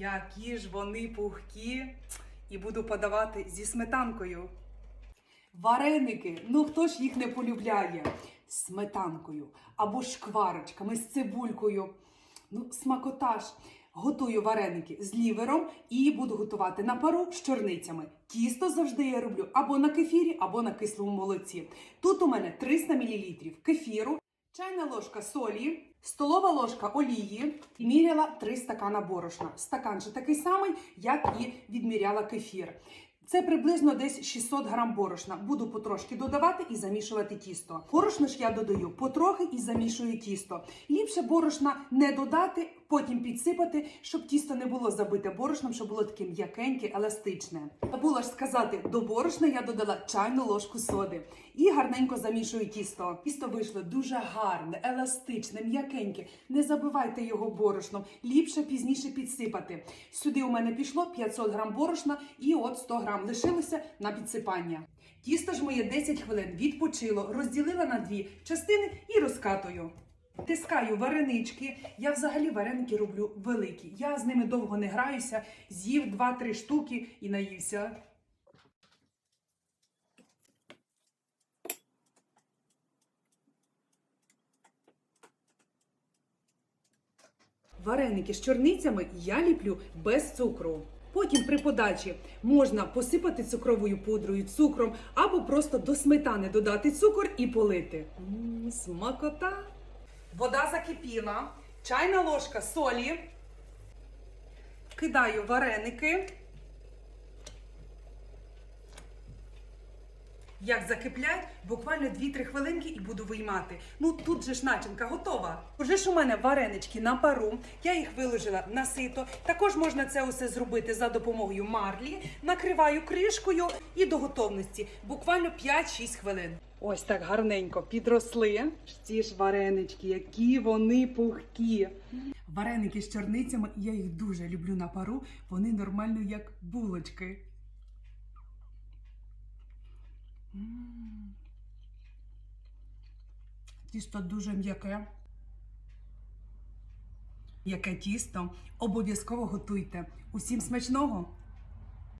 Які ж вони пухкі. І буду подавати зі сметанкою. Вареники, ну хто ж їх не полюбляє? Сметанкою або шкварочками, з цибулькою. Ну, смакота ж. Готую вареники з лівером і буду готувати на пару з чорницями. Тісто завжди я роблю або на кефірі, або на кислому молоці. Тут у мене 300 мл кефіру, чайна ложка солі, столова ложка олії. Міряла 3 стакана борошна. Стакан же такий самий, як і відміряла кефір. Це приблизно десь 600 грам борошна. Буду потрошки додавати і замішувати тісто. Борошно ж я додаю потрохи і замішую тісто. Ліпше борошна не додати, потім підсипати, щоб тісто не було забите борошном, щоб було таке м'якеньке, еластичне. Забула ж сказати, до борошна я додала чайну ложку соди і гарненько замішую тісто. Тісто вийшло дуже гарне, еластичне, м'якеньке. Не забивайте його борошном, ліпше пізніше підсипати. Сюди у мене пішло 500 грам борошна і от 100 грам лишилося на підсипання. Тісто ж моє 10 хвилин відпочило, розділила на дві частини і розкатую. Тискаю варенички. Я взагалі вареники роблю великі. Я з ними довго не граюся, з'їв 2-3 штуки і наївся. Вареники з чорницями я ліплю без цукру. Потім при подачі можна посипати цукровою пудрою, цукром або просто до сметани додати цукор і полити. М, Смакота! Вода закипіла, чайна ложка солі. Кидаю вареники. Як закиплять, буквально 2-3 хвилинки і буду виймати. Ну тут же ж начинка готова. Уже ж у мене варенички на пару. Я їх виложила на сито. Також можна це усе зробити за допомогою марлі. Накриваю кришкою і до готовності. Буквально 5-6 хвилин. Ось так гарненько підросли. Ці ж варенички, які вони пухкі. Вареники з чорницями, я їх дуже люблю на пару. Вони нормально як булочки. Тісто дуже м'яке. Яке тісто? Обов'язково готуйте. Усім смачного!